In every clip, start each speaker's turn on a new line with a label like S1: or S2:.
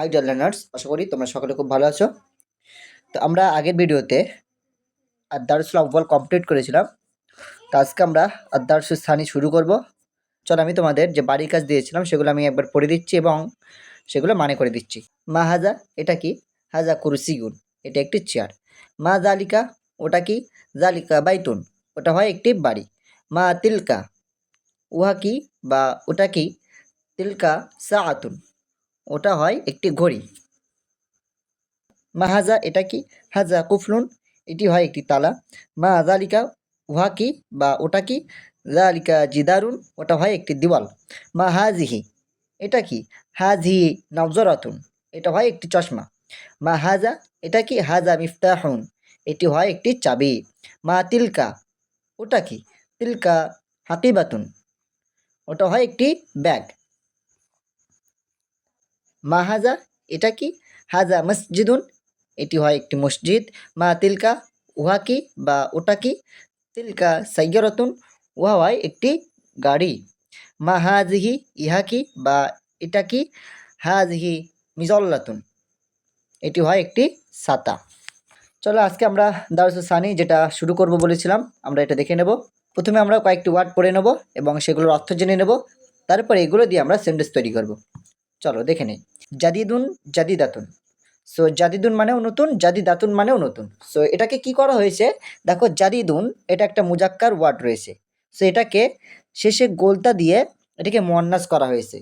S1: High dear learners আশা করি তোমরা সকলে খুব ভালো আছো। তো আমরা আগের ভিডিওতে আদার্সুল আব্বাল কমপ্লিট করেছিলাম। তো আজকে আমরা আদার্সুল স্থানি শুরু করব। চলো আমি তোমাদের যে বাড়ির কাজ দিয়েছিলাম, সেগুলো আমি একবার পড়ে দিচ্ছি এবং সেগুলো মানে করে দিচ্ছি। মা হাজা, এটা কি? হাজা কুরসিগুন এটা একটি চেয়ার। মা জালিকা, ওটা কি? জালিকা বাইতুন। ওটা হয় একটি বাড়ি। মা তিলকা, উহা কি? বা ওটা কি? তিলকা সাআতুন। ওটা হয় একটি ঘড়ি। মা হাজা, এটা কি? হাজা কুফলুন, এটি হয় একটি তালা। মা জালিকা, উহা কি বা ওটা কি? জালিকা জিদারুন, ওটা হয় একটি দিওয়াল। মা হাজিহি, এটা কি? হাজিহি নজরাতুন এটা হয় একটি চশমা। মা হাজা, এটা কি? হাজা মিফতাহুন, এটি হয় একটি চাবি। মা তিলকা, ওটা কি? তিলকা হাকিবাতুন, ওটা হয় একটি ব্যাগ। মা হাজা, এটা কি? হাজা মসজিদুন, এটি হয় একটি মসজিদ। মা তিলকা, উহা কি বা ওটা কি? তিলকা সাইয়রতুন, উহা হয় একটি গাড়ি। মা হাজহি, ইহা কি বা এটা কি? হাজিহি মিজল্লাতুন, এটি হয় একটি সাতা চলো আজকে আমরা দারুস সানি যেটা শুরু করব বলেছিলাম, আমরা এটা দেখে নেব। প্রথমে আমরা কয়েকটি ওয়ার্ড পড়ে নেব এবং সেগুলোর অর্থ জেনে নেব। তারপরে এগুলো দিয়ে আমরা সেন্টেন্স তৈরি করব। চলো দেখে নেই। জাদিদুন জাদিদাতুন। সো জাদিদুন মানেও নতুন, জাদিদাতুন মানেও নতুন। সো এটাকে কি করা হয়েছে? দেখো, জাদিদুন, এটা একটা মুজাক্কার ওয়ার্ড রয়েছে। সো এটাকে শেষে গোলতা দিয়ে এটাকে মন্নাস করা হয়েছে।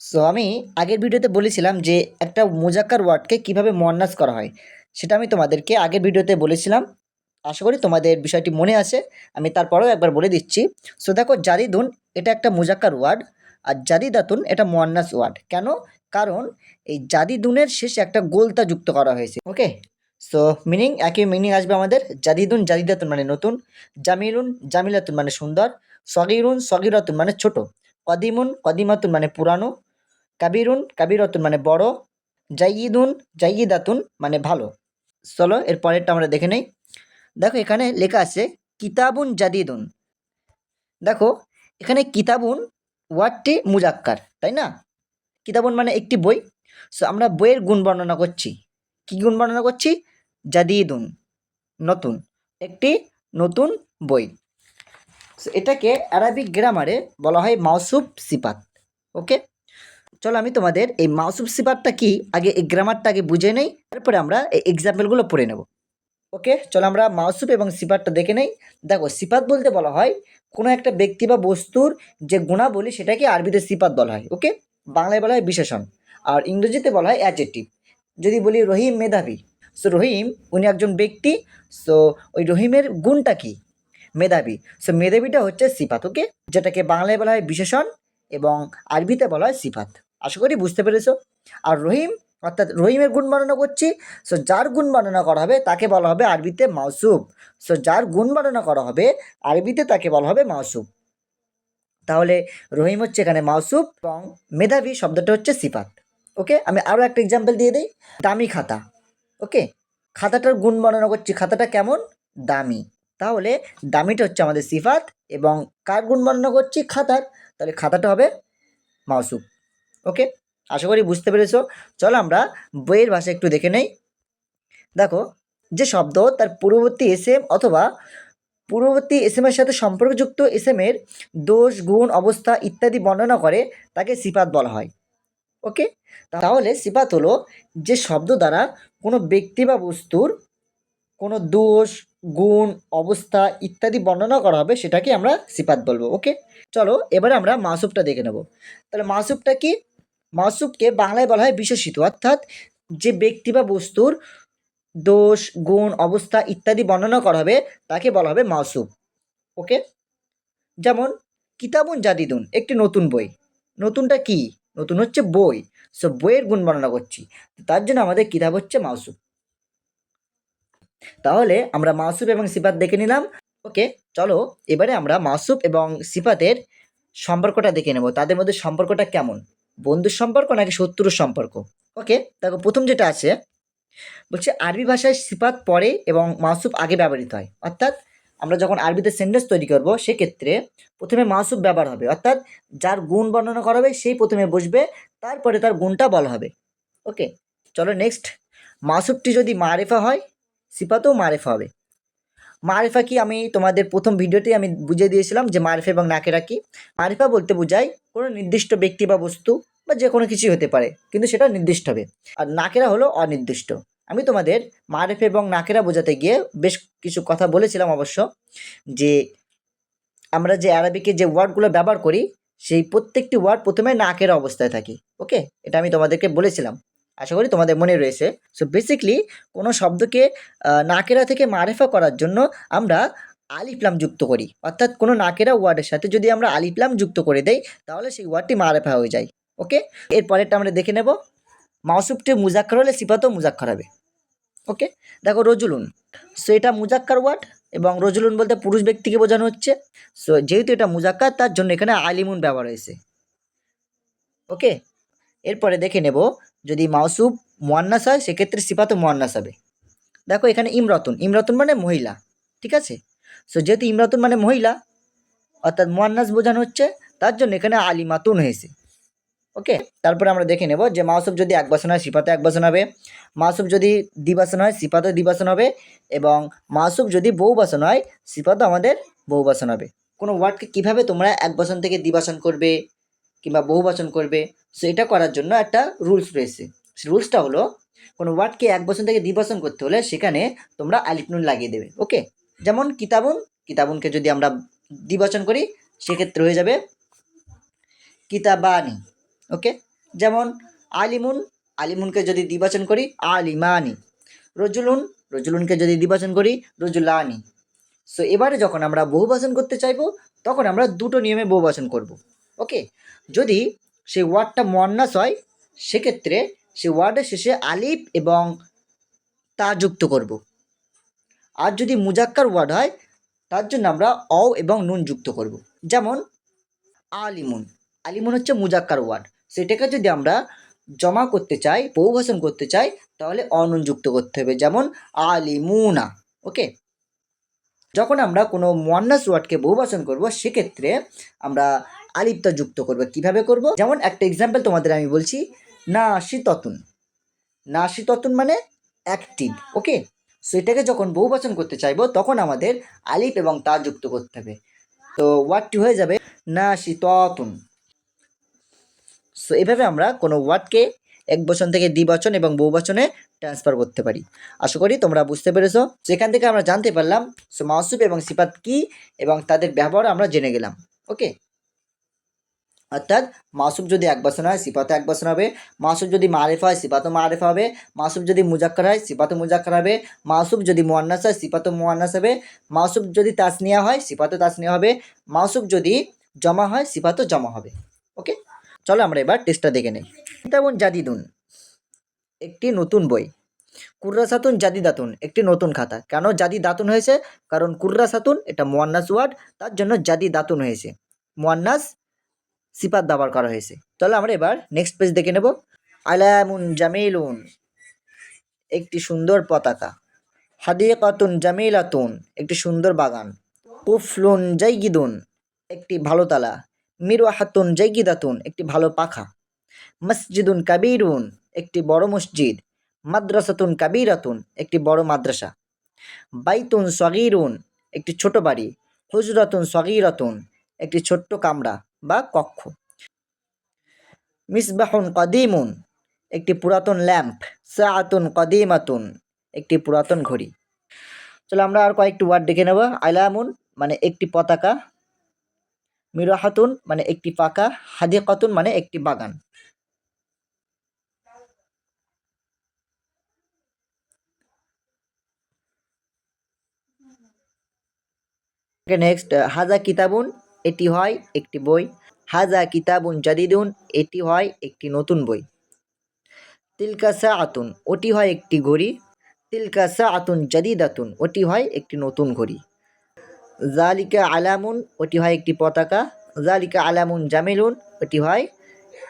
S1: সো আমি আগের ভিডিওতে বলেছিলাম যে একটা মুজাক্কার ওয়ার্ডকে কীভাবে মন্নাস করা হয়। সেটা আমি তোমাদেরকে আগের ভিডিওতে বলেছিলাম। আশা করি তোমাদের বিষয়টি মনে আছে। আমি তারপরেও একবার বলে দিচ্ছি। সো দেখো, জাদিদুন, এটা একটা মুজাক্কার ওয়ার্ড। আর জাদিদাতুন, এটা মোয়ান্নাস ওয়ার্ড। কেন? কারণ এই জাদিদুনের শেষে একটা গোলতা যুক্ত করা হয়েছে। ওকে সো মিনিং একই মিনিং আসবে আমাদের। জাদিদুন জাদিদাতুন মানে নতুন জামিলুন জামিলাতুন মানে সুন্দর, সগিরুন সগিরাতুন মানে ছোট, কদিমুন কদিমাতুন মানে পুরানো, কাবিরুন কাবিরাতুন মানে বড়, জাইয়িদুন জাইয়িদাতুন মানে ভালো। চলো, এর পরেরটা আমরা দেখে নেই। দেখো, এখানে লেখা আছে, কিতাবুন জাদিদুন। দেখো, এখানে কিতাবুন ওয়ার্ডটি মুজাক্কার, তাই না? কিতাবুন মানে একটি বই। সো আমরা বইয়ের গুণ বর্ণনা করছি। কি গুণ বর্ণনা করছি? জাদিদুন, নতুন, একটি নতুন বই। সো এটাকে অ্যারাবিক গ্রামারে বলা হয় মাউসুফ সিপাত ওকে চলো আমি তোমাদের এই মাউসুফ সিপাতটা কি? আগে এই গ্রামারটা আগে বুঝে নেই, তারপরে আমরা এই এক্সাম্পলগুলো পড়ে নেব। ওকে চলো আমরা মাউসুফ এবং সিপাতটা দেখে নেই। দেখো সিপাত বলতে বলা হয় কোনো একটা ব্যক্তি বা বস্তুর যে গুণাবলী, সেটাকে আরবিতে সিপাত বলা হয়। ওকে বাংলায় বলা হয় বিশেষণ, আর ইংরেজিতে বলা হয় অ্যাজেটিভ যদি বলি রহিম মেধাবী সো রহিম উনি একজন ব্যক্তি সো ওই রহিমের গুণটা কি? মেধাবী সো মেধাবীটা হচ্ছে সিফাত ওকে যেটাকে বাংলায় বলা হয় বিশেষণ এবং আরবিতে বলা হয় সিফাত। আশা করি বুঝতে পেরেছ? আর রহিম, অর্থাৎ রহিমের গুণ বর্ণনা করছি সো যার গুণ বর্ণনা করা হবে তাকে বলা হবে আরবিতে মাউসুফ। সো যার গুণ বর্ণনা করা হবে আরবিতে তাকে বলা হবে মাউসুফ। তাহলে রহিম হচ্ছে এখানে মাউসুফ এবং মেধাবী শব্দটা হচ্ছে সিফাত, ওকে? আমি আরও একটা এক্সাম্পল দিয়ে দিই, দামি খাতা, ওকে? খাতাটার গুণ বর্ণনা করছি, খাতাটা কেমন? দামি। তাহলে দামিটা হচ্ছে আমাদের সিফাত এবং কার গুণ বর্ণনা করছি? খাতার। তাহলে খাতাটা হবে মাউসুফ, ওকে? আশা করি বুঝতে পেরেছ। চলো আমরা বইয়ের ভাষা একটু দেখে নেই। দেখো, যে শব্দ তার পূর্ববর্তী এসএম অথবা পূর্ববর্তী এস এসএমের সাথে সম্পর্কযুক্ত এসএমের দোষ, গুণ, অবস্থা ইত্যাদি বর্ণনা করে তাকে সিপাত বলা হয়। ওকে? তাহলে সিফাত হলো যে শব্দ দ্বারা কোনো ব্যক্তি বা বস্তুর কোনো দোষ, গুণ, অবস্থা ইত্যাদি বর্ণনা করা হবে, সেটাকে আমরা সিফাত বলব, ওকে? চলো, এবারে আমরা মাসুবটা দেখে নেব। তাহলে মাসুবটা কি? মাসুবকে বাংলায় বলা হয় বিশেষিত, অর্থাৎ যে ব্যক্তি বা বস্তুর দোষ, গুণ, অবস্থা ইত্যাদি বর্ণনা করা হবে, তাকে বলা হবে মাসুব ওকে? যেমন, কিতাবুন জাদিদুন, একটি নতুন বই। নতুনটা কি? নতুন হচ্ছে বই। সো বইয়ের গুণ বর্ণনা করছি। তার জন্য আমাদের কিতাব হচ্ছে মাসুব তাহলে আমরা মাসুব এবং সিফাত দেখে নিলাম। ওকে, চলো, এবারে আমরা মাসুব এবং সিফাতের সম্পর্কটা দেখে নেব। তাদের মধ্যে সম্পর্কটা কেমন? বন্ধুর সম্পর্ক নাকি শত্রুর সম্পর্ক? ওকে, দেখো, প্রথম যেটা আছে বলছে, আরবি ভাষায় সিফাত পরে এবং মাসুব আগে ব্যবহৃত হয়। অর্থাৎ আমরা যখন আরবিতে সেন্টেন্স তৈরি করব, সেক্ষেত্রে প্রথমে মাসুব ব্যবহার হবে। অর্থাৎ যার গুণ বর্ণনা করা হবে, সেই প্রথমে বসবে, তারপরে তার গুণটা বলা হবে। ওকে, চলো নেক্সট মাসুবটি যদি মারেফা হয়, সিফাতেও মারেফা হবে। মারেফা কি? আমি তোমাদের প্রথম ভিডিওতেই আমি বুঝিয়ে দিয়েছিলাম যে মারেফা এবং নাকেরা কি। মারেফা বলতে বোঝায় কোনো নির্দিষ্ট ব্যক্তি বা বস্তু বা যে কোনো কিছুই হতে পারে, কিন্তু সেটা নির্দিষ্ট হবে। আর নাকেরা হলো অনির্দিষ্ট। আমি তোমাদের মারেফা এবং নাকেরা বোঝাতে গিয়ে বেশ কিছু কথা বলেছিলাম অবশ্য, যে আমরা যে অ্যারাবিকে যে ওয়ার্ডগুলো ব্যবহার করি, সেই প্রত্যেকটি ওয়ার্ড প্রথমে নাকেরা অবস্থায় থাকি। ওকে? এটা আমি তোমাদেরকে বলেছিলাম। আশা করি তোমাদের মনে রয়েছে। সো বেসিকলি কোনো শব্দকে নাকেরা থেকে মারেফা করার জন্য আমরা আলিফলাম যুক্ত করি। অর্থাৎ কোনো নাকেরা ওয়ার্ডের সাথে যদি আমরা আলিফলাম যুক্ত করে দেই, তাহলে সেই ওয়ার্ডটি মারেফা হয়ে যায়। ওকে? এর পরেরটা আমরা দেখে নেব। মাউসুফটি মুজাক্কার হলে সিফাতও মুজাক্কার হবে। ওকে? দেখো রজুলুন। সো এটা মুজাক্কার ওয়ার্ড এবং রজুলুন বলতে পুরুষ ব্যক্তিকে বোঝানো হচ্ছে। সো যেহেতু এটা মুজাক্কার, তার জন্য এখানে আলিমুন ব্যবহার হয়েছে। ওকে? এরপরে দেখে নেব, যদি মাউসুব মোয়ান্নাস হয়, সেক্ষেত্রে সিফাতও মোয়ান্নাস হবে। দেখো এখানে ইমরতুন। ইমরতুন মানে মহিলা। ঠিক আছে? সো যেহেতু ইমরাতুন মানে মহিলা, অর্থাৎ মোয়ান্নাস বোঝানো হচ্ছে, তার জন্য এখানে আলিমাতুন হয়েছে। ওকে? তারপরে আমরা দেখে নেব যে মাউসুব যদি এক বাসন হয় সিফাতে এক বাসন হবে। মাসুব যদি দ্বিবাসন হয় সিফাতে দ্বিবাসন হবে এবং মাসুব যদি বহু বাসন হয় সিফাতও আমাদের বহু বাসন হবে। কোনো ওয়ার্ডকে কীভাবে তোমরা এক বাসন থেকে দ্বিবাসন করবে কিংবা বহু বাসন করবে, সো এটা করার জন্য একটা রুলস রয়েছে। রুলসটা হলো, কোনো ওয়ার্ডকে এক বচন থেকে দ্বিবচন করতে হলে সেখানে তোমরা আলিফ নুন লাগিয়ে দেবে, ওকে? যেমন কিতাবুন, কিতাবুনকে যদি আমরা দ্বিবচন করি, সেক্ষেত্রে হয়ে যাবে কিতাবানি। ওকে? যেমন আলিমুন, আলিমুনকে যদি দ্বিবচন করি, আলিমানি। রজুলুন, রজুলুনকে যদি দ্বিবচন করি, রজুলানি। সো এবারে যখন আমরা বহুবচন করতে চাইব, তখন আমরা দুটো নিয়মে বহুবচন করব। ওকে? যদি সেই ওয়ার্ডটা মোয়ান্নাস হয়, সেক্ষেত্রে সেই ওয়ার্ডের শেষে আলিফ এবং তা যুক্ত করব। আর যদি মুজাক্কার ওয়ার্ড হয়, তার জন্য আমরা অ এবং নুন যুক্ত করব। যেমন আলিমুন। আলিমুন হচ্ছে মুজাক্কার ওয়ার্ড। সেটাকে যদি আমরা জমা করতে চাই বহুভাষণ করতে চাই, তাহলে অনুন যুক্ত করতে হবে। যেমন আলিমুনা, ওকে? যখন আমরা কোনো মোয়ান্নাস ওয়ার্ডকে বহুভাষণ করব, সেক্ষেত্রে আমরা আলিফটা যুক্ত করব। কীভাবে করব? যেমন একটা এক্সাম্পল তোমাদের আমি বলছি নাশিততুন নাশিততুন মানে অ্যাক্টিভ ওকে? সো এটাকে যখন বহুবচন করতে চাইব, তখন আমাদের আলিফ এবং তা যুক্ত করতে হবে। তো ওয়ার্ডটি হয়ে যাবে নাশিততুন সো এভাবে আমরা কোনো ওয়ার্ডকে এক বচন থেকে দ্বিবচন এবং বহুবচনে ট্রান্সফার করতে পারি। আশা করি তোমরা বুঝতে পেরেছ। সেখান থেকে আমরা জানতে পারলাম সো মাসুব এবং সিফাত কি এবং তাদের ব্যবহার আমরা জেনে গেলাম। ওকে অর্থাৎ মাসুব যদি এক বচন হয় সিফাতে এক বচন হবে। মাসুব যদি মারেফা হয়, সিফাতও মারেফা হবে। মাসুব যদি মুজাক্কর হয়, সিফাতও মুজাক্কর হবে। মাসুব যদি মোয়ান্নাস হয়, সিফাতও মোয়ান্নাস হবে। মাসুব যদি তাসনিয়া হয়, সিফাতও তাসনিয়া হবে। মাসুব যদি জমা হয়, সিফাতও জমা হবে। ওকে চলো আমরা এবার টেস্টটা দেখে নেই। কিতাবুন জাদিদুন, একটি নতুন বই। কুর্রাসাতুন জাদিদাতুন, একটি নতুন খাতা। কেন জাদি দাতুন হয়েছে? কারণ কুর্রাসাতুন এটা মোয়ান্নাস ওয়ার্ড, তার জন্য জাদি দাতুন হয়েছে। মোয়ান্নাস সিপাত ব্যবহার করা হয়েছে। চলো আমরা এবার নেক্সট পেজ দেখে নেব। আলামুন জামিলুন, একটি সুন্দর পতাকা। হাদিকাতুন জামিলাতুন, একটি সুন্দর বাগান। কুফলুন জাইগিদুন, একটি ভালো তালা। মিরওয়াহাতুন জাইগিদাতুন একটি ভালো পাখা। মসজিদুন কাবিরুন, একটি বড় মসজিদ। মাদ্রাসাতুন কাবিরাতুন, একটি বড় মাদ্রাসা। বাইতুন সগিরুন, একটি ছোট বাড়ি। হুজরাতুন সগিরাতুন, একটি ছোট্ট কামরা বা কক্ষ। মিসবাহুন কদিমুন, একটি পুরাতন ল্যাম্প। সাআতুন কদিমাতুন, একটি পুরাতন ঘড়ি। চলো আমরা আর কয়েকটি ওয়ার্ড দেখে নেব। আলামুন মানে একটি পতাকা। মিরাহাতুন মানে একটি পাকা, হাদিকাতুন মানে একটি বাগান। নেক্সট হাজা কিতাবুন, এটি হয় একটি বই। হাজা কিতাবুন জাদিদুন, এটি হয় একটি নতুন বই। তিলকা সা আতুন ওটি হয় একটি ঘড়ি। তিলকা সা আতুন জাদিদাতুন, ওটি হয় একটি নতুন ঘড়ি। জালিকা আলামুন, ওটি হয় একটি পতাকা। জালিকা আলামুন জামিলুন, ওটি হয়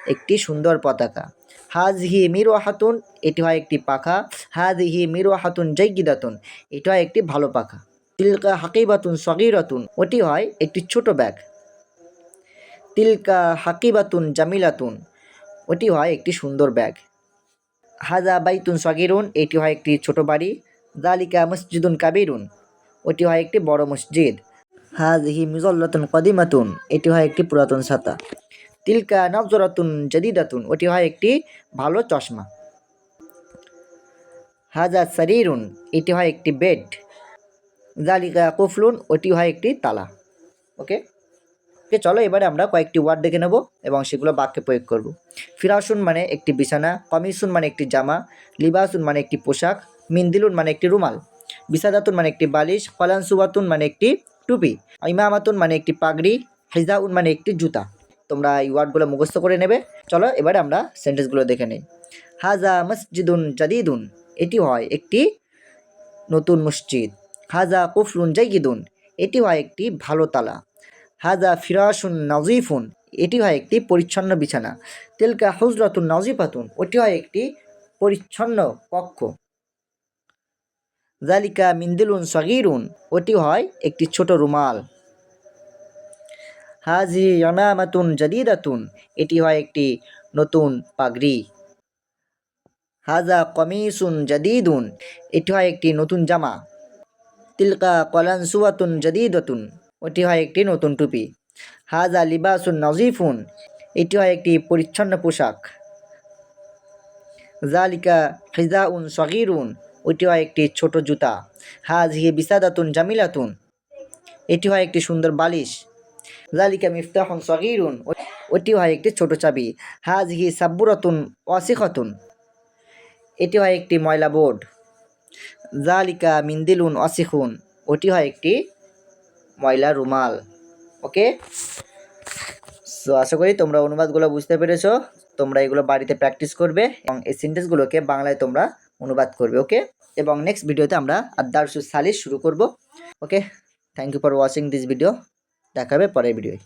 S1: একটি সুন্দর পতাকা। হাজহি মিরওয়াহাতুন, এটি হয় একটি পাখা। হাজহি মিরওয়াহাতুন জৈগিদাতুন এটি হয় একটি ভালো পাখা। তিলকা হাকিবাতুন সগিরাতুন, ওটি হয় একটি ছোট ব্যাগ। তিলকা হাকিবাতুন জামিলাতুন, ওটি হয় একটি সুন্দর ব্যাগ। হাজা বাইতুন সগিরুন, এটি হয় একটি ছোট বাড়ি। জালিকা মসজিদুন কাবিরুন ওটি হয় একটি বড় মসজিদ। হাজহি মিজল্লাতুন কদিমাতুন, এটি হয় একটি পুরাতন ছাতা। তিলকা নবজরাতুন জাদিদাতুন, ওটি হয় একটি ভালো চশমা। হাজা সারিরুন, এটি হয় একটি বেড। জালিকা কুফলুন, ওটি হয় একটি তালা। ওকে? ওকে, চলো এবারে আমরা কয়েকটি ওয়ার্ড দেখে নেব এবং সেগুলো বাক্যে প্রয়োগ করব। ফিরাসুন মানে একটি বিছানা কমিসুন মানে একটি জামা, লিবাসুন মানে একটি পোশাক, মিন্দিলুন মানে একটি রুমাল। বিসাদাতুন মানে একটি বালিশ, ফলানসুবাতুন মানে একটি টুপি, ইমামাতুন মানে একটি পাগড়ি, হিজাউন মানে একটি জুতা। তোমরা এই ওয়ার্ডগুলো মুখস্থ করে নেবে। চলো এবারে আমরা সেন্টেন্সগুলো দেখে নিই। হাজা মসজিদুন জাদিদুন, এটি হয় একটি নতুন মসজিদ। হাজা কুফলুন জাইগিদুন এটি হয় একটি ভালো তালা। হাজা ফিরাসুন নজিফুন, এটি হয় একটি পরিচ্ছন্ন বিছানা। তেলকা হুজরাতুন নজিফাতুন, ওটি হয় একটি পরিচ্ছন্ন কক্ষ। জালিকা মিন্দিলুন সগিরুন, ওটি হয় একটি ছোট রুমাল। হাজি ইয়ামামাতুন জাদিদাতুন, এটি হয় একটি নতুন পাগড়ি। হাজা কমিসুন জাদিদুন, এটি হয় একটি নতুন জামা। তিলকা কলানসুয়াতুন জাদিদাতুন, ওটি হয় একটি নতুন টুপি। হাজা লিবাসুন নজিফুন, এটি হয় একটি পরিচ্ছন্ন পোশাক। জালিকা হিজাউন সগিরুন ওটি হয় একটি ছোট জুতা। হাজ হি বিসাদাতুন জামিলাতুন। এটি হয় একটি সুন্দর বালিশ। জালিকা মিফতাহুন সগিরুন। ওটি হয় একটি ছোট চাবি। হাজ হি সাব্বুরাতুন ওয়াসিখাতুন। এটি হয় একটি ময়লা বোর্ড। জালিকা মিন্দিলুন অসিখুন ওটি হয় একটি ময়লা রুমাল। ওকে? সো আশা করি তোমরা অনুবাদগুলো বুঝতে পেরেছ। তোমরা এগুলো বাড়িতে প্র্যাকটিস করবে এবং এই সেন্টেন্সগুলোকে বাংলায় তোমরা অনুবাদ করবে, ওকে? এবং নেক্সট ভিডিওতে আমরা আদার্সু সালিশ শুরু করব। Okay thank you for watching this video দেখাবে পরের ভিডিওয়